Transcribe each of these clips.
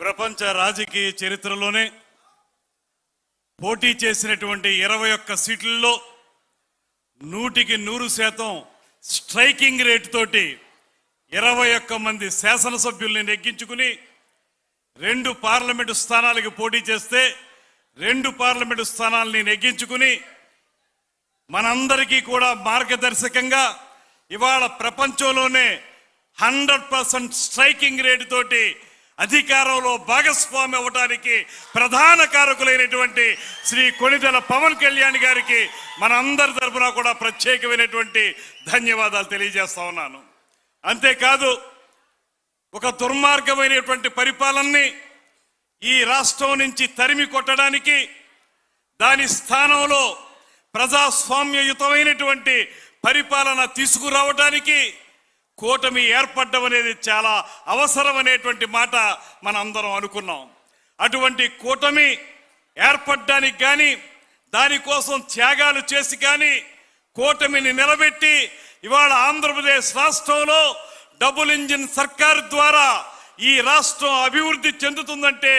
ప్రపంచ రాజకీయ చరిత్రలోనే పోటీ చేసినటువంటి ఇరవై ఒక్క సీట్లలో నూటికి నూరు శాతం స్ట్రైకింగ్ రేట్ తోటి ఇరవై ఒక్క మంది శాసనసభ్యుల్ని నెగ్గించుకుని రెండు పార్లమెంటు స్థానాలకు పోటీ చేస్తే రెండు పార్లమెంటు స్థానాల్ని నెగ్గించుకుని మనందరికీ కూడా మార్గదర్శకంగా ఇవాళ ప్రపంచంలోనే హండ్రెడ్ పర్సెంట్ స్ట్రైకింగ్ రేటు తోటి అధికారంలో భాగస్వామి అవ్వడానికి ప్రధాన కారకులైనటువంటి శ్రీ కొణిదెల పవన్ కళ్యాణ్ గారికి మనందరి తరఫున కూడా ప్రత్యేకమైనటువంటి ధన్యవాదాలు తెలియజేస్తా ఉన్నాను. అంతేకాదు ఒక దుర్మార్గమైనటువంటి పరిపాలనని ఈ రాష్ట్రం నుంచి తరిమి కొట్టడానికి దాని స్థానంలో ప్రజాస్వామ్యయుతమైనటువంటి పరిపాలన తీసుకురావడానికి కూటమి ఏర్పడడం అనేది చాలా అవసరం అనేటువంటి మాట మనందరం అనుకున్నాం. అటువంటి కూటమి ఏర్పడడానికి కానీ దానికోసం త్యాగాలు చేసి కానీ కూటమిని నిలబెట్టి ఇవాళ ఆంధ్రప్రదేశ్ రాష్ట్రంలో డబుల్ ఇంజిన్ సర్కార్ ద్వారా ఈ రాష్ట్రం అభివృద్ధి చెందుతుందంటే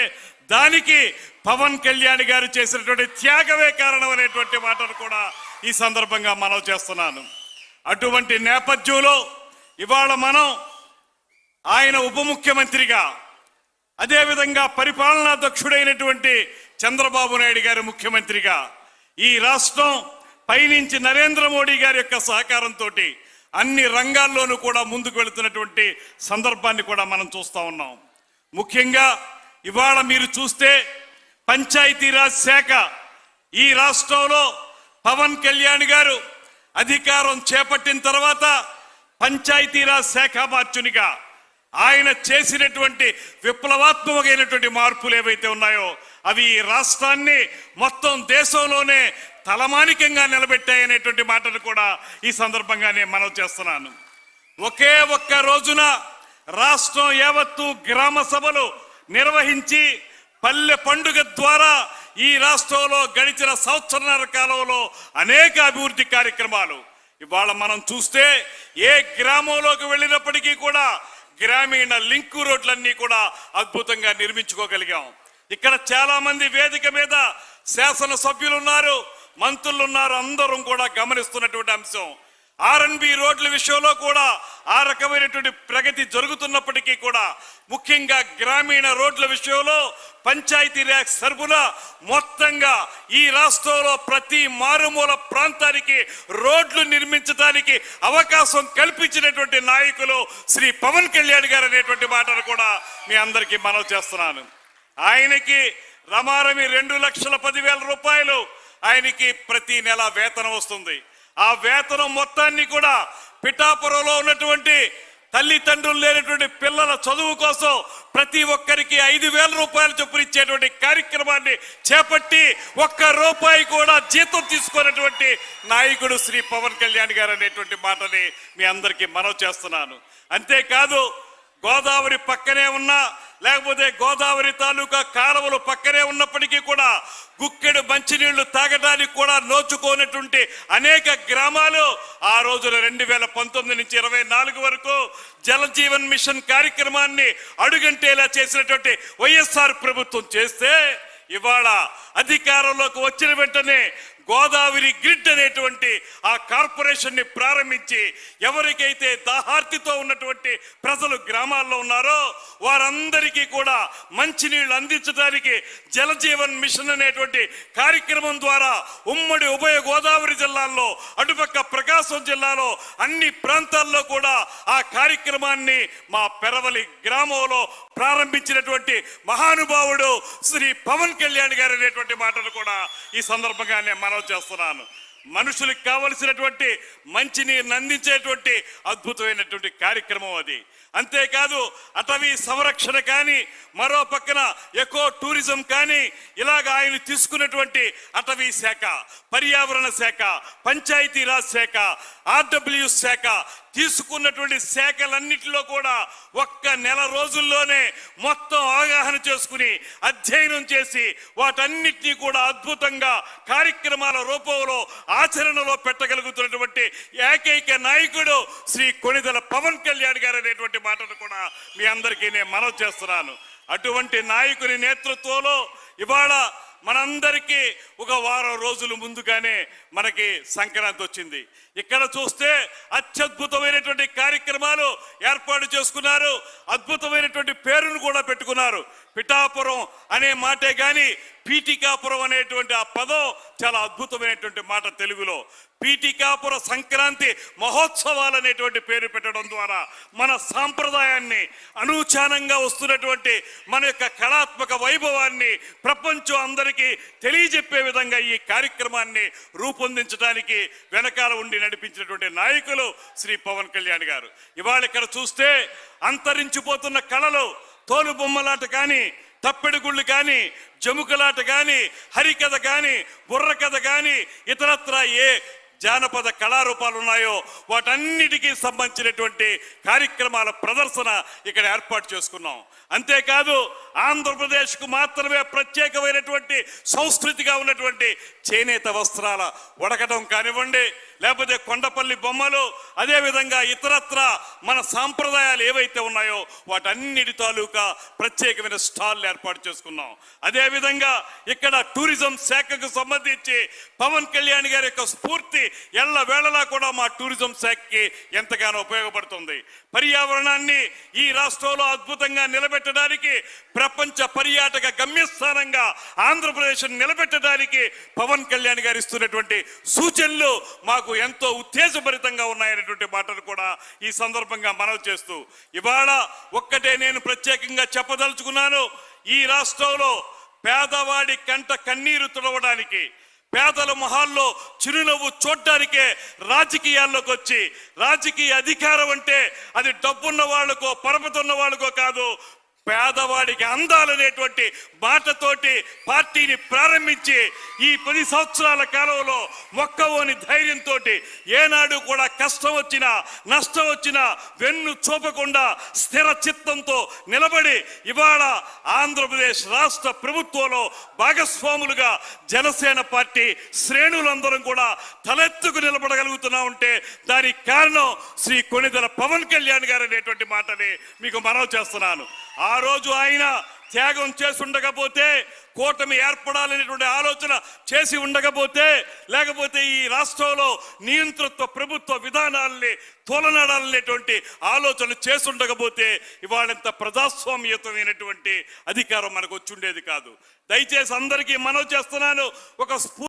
దానికి పవన్ కళ్యాణ్ గారు చేసినటువంటి త్యాగమే కారణం అనేటువంటి మాటను కూడా ఈ సందర్భంగా మనవి చేస్తున్నాను. అటువంటి నేపథ్యంలో ఇవాళ మనం ఆయన ఉప ముఖ్యమంత్రిగా అదేవిధంగా పరిపాలనా దక్షుడైనటువంటి చంద్రబాబు నాయుడు గారి ముఖ్యమంత్రిగా ఈ రాష్ట్రం పైనుంచి నరేంద్ర మోడీ గారి యొక్క సహకారంతో అన్ని రంగాల్లోనూ కూడా ముందుకు వెళుతున్నటువంటి సందర్భాన్ని కూడా మనం చూస్తా ఉన్నాం. ముఖ్యంగా ఇవాళ మీరు చూస్తే పంచాయతీరాజ్ శాఖ ఈ రాష్ట్రంలో పవన్ కళ్యాణ్ గారు అధికారం చేపట్టిన తర్వాత పంచాయతీరాజ్ శాఖ మార్చునిగా ఆయన చేసినటువంటి విప్లవాత్మకమైనటువంటి మార్పులు ఏవైతే ఉన్నాయో అవి ఈ రాష్ట్రాన్ని మొత్తం దేశంలోనే తలమానికంగా నిలబెట్టాయనేటువంటి మాటను కూడా ఈ సందర్భంగా నేను మనం చేస్తున్నాను. ఒకే ఒక్క రోజున రాష్ట్రం యావత్తు గ్రామ సభలు నిర్వహించి పల్లె పండుగ ద్వారా ఈ రాష్ట్రంలో గడిచిన సంవత్సరాల కాలంలో అనేక అభివృద్ధి కార్యక్రమాలు ఇవాళ మనం చూస్తే ఏ గ్రామంలోకి వెళ్ళినప్పటికీ కూడా గ్రామీణ లింకు రోడ్లన్నీ కూడా అద్భుతంగా నిర్మించుకోగలిగాం. ఇక్కడ చాలా మంది వేదిక మీద శాసన సభ్యులు ఉన్నారు మంత్రులు ఉన్నారు అందరం కూడా గమనిస్తున్నటువంటి అంశం. ఆర్ఎన్బి రోడ్ల విషయంలో కూడా ఆ రకమైనటువంటి ప్రగతి జరుగుతున్నప్పటికీ కూడా ముఖ్యంగా గ్రామీణ రోడ్ల విషయంలో పంచాయతీ ర్యాక్ మొత్తంగా ఈ రాష్ట్రంలో ప్రతి మారుమూల ప్రాంతానికి రోడ్లు నిర్మించడానికి అవకాశం కల్పించినటువంటి నాయకులు శ్రీ పవన్ కళ్యాణ్ గారు అనేటువంటి మాటను కూడా మీ అందరికీ మనవి చేస్తున్నాను. ఆయనకి రమారమి రెండు లక్షల పదివేల రూపాయలు ఆయనకి ప్రతి నెల వేతనం వస్తుంది. ఆ వేతనం మొత్తాన్ని కూడా పిఠాపురంలో ఉన్నటువంటి తల్లిదండ్రులు లేనటువంటి పిల్లల చదువు కోసం ప్రతి ఒక్కరికి ఐదు వేల రూపాయలు చొప్పున ఇచ్చేటువంటి కార్యక్రమాన్ని చేపట్టి ఒక్క రూపాయి కూడా జీతం తీసుకున్నటువంటి నాయకుడు శ్రీ పవన్ కళ్యాణ్ గారు అనేటువంటి మాటని మీ అందరికీ మనవి చేస్తున్నాను. అంతేకాదు గోదావరి పక్కనే ఉన్నా లేకపోతే గోదావరి తాలూకా కాలువలు పక్కనే ఉన్నప్పటికీ కూడా గుక్కెడు మంచినీళ్ళు తాగడానికి కూడా నోచుకోనటువంటి అనేక గ్రామాలు ఆ రోజున రెండు వేల పంతొమ్మిది నుంచి ఇరవై నాలుగు వరకు జల జీవన్ మిషన్ కార్యక్రమాన్ని అడుగంటేలా చేసినటువంటి వైఎస్ఆర్ ప్రభుత్వం చేస్తే ఇవాళ అధికారంలోకి వచ్చిన వెంటనే గోదావరి గ్రిడ్ అనేటువంటి ఆ కార్పొరేషన్ని ప్రారంభించి ఎవరికైతే దాహార్తితో ఉన్నటువంటి ప్రజలు గ్రామాల్లో ఉన్నారో వారందరికీ కూడా మంచినీళ్ళు అందించడానికి జలజీవన్ మిషన్ అనేటువంటి కార్యక్రమం ద్వారా ఉమ్మడి ఉభయ గోదావరి జిల్లాల్లో అటుపక్క ప్రకాశం జిల్లాలో అన్ని ప్రాంతాల్లో కూడా ఆ కార్యక్రమాన్ని మా పెరవలి గ్రామంలో ప్రారంభించినటువంటి మహానుభావుడు శ్రీ పవన్ కళ్యాణ్ గారు అనేటువంటి మాటను కూడా ఈ సందర్భంగా నేను మనవి చేస్తున్నాను. మనుషులకు కావలసినటువంటి మంచినీరుని అందించేటువంటి అద్భుతమైనటువంటి కార్యక్రమం అది. అంతేకాదు అటవీ సంరక్షణ కానీ మరో పక్కన ఎకో టూరిజం కానీ ఇలాగ ఆయన తీసుకున్నటువంటి అటవీ శాఖ పర్యావరణ శాఖ పంచాయతీరాజ్ శాఖ ఆర్డబ్ల్యూ శాఖ తీసుకున్నటువంటి శాఖలన్నిటిలో కూడా ఒక్క నెల రోజుల్లోనే మొత్తం అవగాహన చేసుకుని అధ్యయనం చేసి వాటన్నిటినీ కూడా అద్భుతంగా కార్యక్రమాల రూపంలో ఆచరణలో పెట్టగలుగుతున్నటువంటి ఏకైక నాయకుడు శ్రీ కొణిదెల పవన్ కళ్యాణ్ గారు అనేటువంటి మాటను కూడా మీ అందరికీ నేను మనవి చేస్తున్నాను. అటువంటి నాయకుని నేతృత్వంలో ఇవాళ మనందరికీ ఒక వారం రోజులు ముందుగానే మనకి సంక్రాంతి వచ్చింది. ఇక్కడ చూస్తే అత్యద్భుతమైనటువంటి కార్యక్రమాలు ఏర్పాటు చేసుకున్నారు. అద్భుతమైనటువంటి పేరును కూడా పెట్టుకున్నారు. పిఠాపురం అనే మాటే గాని పీఠికాపురం అనేటువంటి ఆ పదం చాలా అద్భుతమైనటువంటి మాట తెలుగులో. పీఠికాపుర సంక్రాంతి మహోత్సవాలు అనేటువంటి పేరు పెట్టడం ద్వారా మన సాంప్రదాయాన్ని అనూచానంగా వస్తున్నటువంటి మన యొక్క కళాత్మక వైభవాన్ని ప్రపంచం అందరికీ తెలియజెప్పే విధంగా ఈ కార్యక్రమాన్ని రూపొందించడానికి వెనకాల ఉండి నడిపించినటువంటి నాయకులు శ్రీ పవన్ కళ్యాణ్ గారు. ఇవాళ ఇక్కడ చూస్తే అంతరించిపోతున్న కళలు తోలు బొమ్మలాట కానీ తప్పెడుగుళ్ళు కానీ జముకలాట కానీ హరికథ కానీ బుర్ర కథ కానీ ఇతరత్ర ఏ జానపద కళారూపాలు ఉన్నాయో వాటన్నిటికీ సంబంధించినటువంటి కార్యక్రమాల ప్రదర్శన ఇక్కడ ఏర్పాటు చేసుకున్నాం. అంతేకాదు ఆంధ్రప్రదేశ్కు మాత్రమే ప్రత్యేకమైనటువంటి సంస్కృతిగా ఉన్నటువంటి చేనేత వస్త్రాల ఉడకటం కానివ్వండి లేకపోతే కొండపల్లి బొమ్మలు అదేవిధంగా ఇతరత్ర మన సాంప్రదాయాలు ఏవైతే ఉన్నాయో వాటన్నిటి తాలూకా ప్రత్యేకమైన స్టాల్ ఏర్పాటు చేసుకున్నాం. అదేవిధంగా ఇక్కడ టూరిజం శాఖకు సంబంధించి పవన్ కళ్యాణ్ గారి యొక్క స్ఫూర్తి ఎల్ల వేళలా కూడా మా టూరిజం శాఖకి ఎంతగానో ఉపయోగపడుతుంది. పర్యావరణాన్ని ఈ రాష్ట్రంలో అద్భుతంగా నిలబెట్టడానికి ప్రపంచ పర్యాటక గమ్యస్థానంగా ఆంధ్రప్రదేశ్ నిలబెట్టడానికి పవన్ కళ్యాణ్ గారు ఇస్తున్నటువంటి సూచనలు మాకు ఎంతో ఉత్తేజభరితంగా ఉన్నాయనేటువంటి మాటలు కూడా ఈ సందర్భంగా మనవి చేస్తూ ఇవాళ ఒక్కటే నేను ప్రత్యేకంగా చెప్పదలుచుకున్నాను ఈ రాష్ట్రంలో పేదవాడి కంట కన్నీరు తుడవడానికి పేదల మొహాల్లో చిరునవ్వు చూడ్డానికే రాజకీయాల్లోకి వచ్చి రాజకీయ అధికారం అంటే అది డబ్బున్న వాళ్ళకో పరపతున్న వాళ్ళకో కాదు పేదవాడికి అందాలనేటువంటి మాటతోటి పార్టీని ప్రారంభించి ఈ పది సంవత్సరాల కాలంలో మొక్కవోని ధైర్యంతో ఏనాడు కూడా కష్టం వచ్చినా నష్టం వచ్చినా వెన్ను చూపకుండా స్థిర చిత్తంతో నిలబడి ఇవాళ ఆంధ్రప్రదేశ్ రాష్ట్ర ప్రభుత్వంలో భాగస్వాములుగా జనసేన పార్టీ శ్రేణులందరం కూడా తలెత్తుకు నిలబడగలుగుతున్నా ఉంటే దానికి కారణం శ్రీ కొనిదల పవన్ కళ్యాణ్ గారు అనేటువంటి మాటని మీకు మనవి చేస్తున్నాను. ఆ రోజు ఆయన త్యాగం చేసి ఉండకపోతే కూటమి ఏర్పడాలనేటువంటి ఆలోచన చేసి ఉండకపోతే లేకపోతే ఈ రాష్ట్రంలో నియంతృత్వ ప్రభుత్వ విధానాల్ని తోలనాడాలనేటువంటి ఆలోచన చేసి ఉండకపోతే ఇవాళంత ప్రజాస్వామ్యతమైనటువంటి అధికారం మనకు వచ్చి ఉండేది కాదు. దయచేసి అందరికీ మనవి చేస్తున్నాను ఒక